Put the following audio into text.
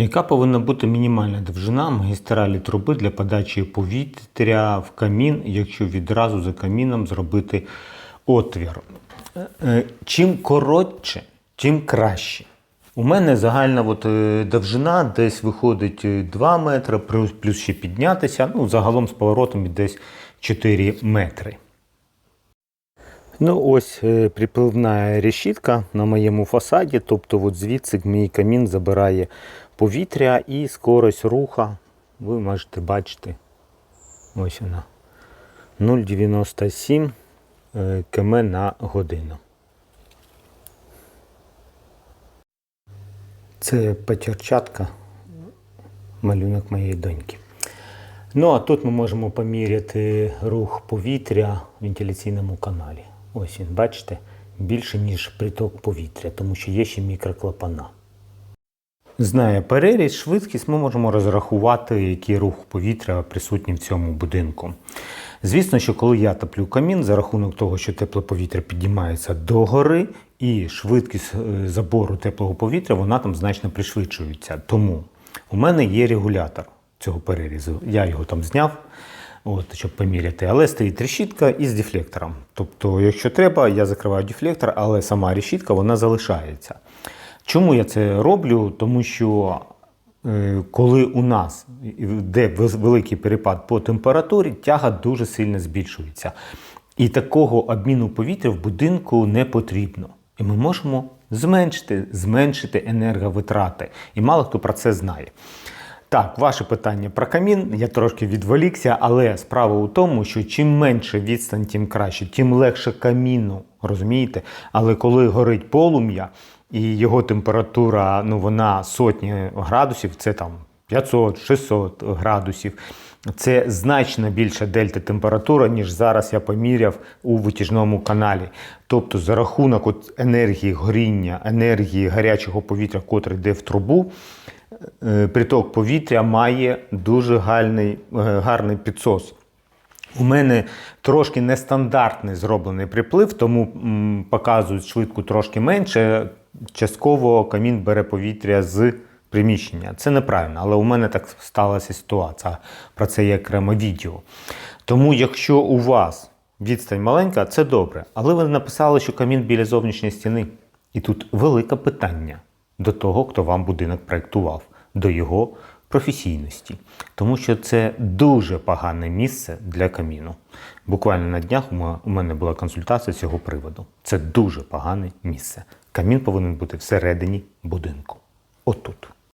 Яка повинна бути мінімальна довжина магістралі труби для подачі повітря в камін, якщо відразу за каміном зробити отвір? Е, е, Чим коротше, тим краще. У мене загальна от, е, довжина десь виходить е, 2 метри, плюс, плюс ще піднятися. Ну, загалом з поворотом десь 4 метри. Ну, ось припливна решітка на моєму фасаді, тобто от звідси мій камін забирає повітря і скорость руха. Ви можете бачити. Ось вона. 0,97 е, км на годину. Це печерчатка, малюнок моєї доньки. Ну, а тут ми можемо поміряти рух повітря в вентиляційному каналі. Ось він, бачите, більше, ніж приток повітря, тому що є ще мікроклапана. Знає переріз, швидкість, ми можемо розрахувати, який рух повітря присутній в цьому будинку. Звісно, що коли я топлю камін, за рахунок того, що тепле повітря піднімається догори, і швидкість е, забору теплого повітря, вона там значно пришвидшується. Тому у мене є регулятор цього перерізу. Я його там зняв, от, щоб поміряти. Але стоїть решітка із дефлектором. Тобто, якщо треба, я закриваю дефлектор, але сама решітка вона залишається. Чому я це роблю? Тому що е, коли у нас йде великий перепад по температурі, тяга дуже сильно збільшується. І такого обміну повітря в будинку не потрібно. І ми можемо зменшити, зменшити енерговитрати. І мало хто про це знає. Так, ваше питання про камін. Я трошки відволікся, але справа у тому, що чим менше відстань, тим краще, тим легше каміну, розумієте? Але коли горить полум'я і його температура, ну вона сотні градусів, це там 500-600 градусів. Це значно більша дельта температура, ніж зараз я поміряв у витяжному каналі. Тобто, за рахунок от енергії горіння, енергії гарячого повітря, котре йде в трубу, е, приток повітря має дуже гарний, е, гарний підсос. У мене трошки нестандартний зроблений приплив, тому показують швидку трошки менше. Частково камін бере повітря з приміщення. Це неправильно, але у мене так сталася ситуація. Про це є окремо відео. Тому, якщо у вас відстань маленька, це добре. Але ви написали, що камін біля зовнішньої стіни. І тут велике питання до того, хто вам будинок проєктував, до його професійності. Тому що це дуже погане місце для каміну. Буквально на днях у мене була консультація з цього приводу. Це дуже погане місце. Камін повинен бути всередині будинку. Отут.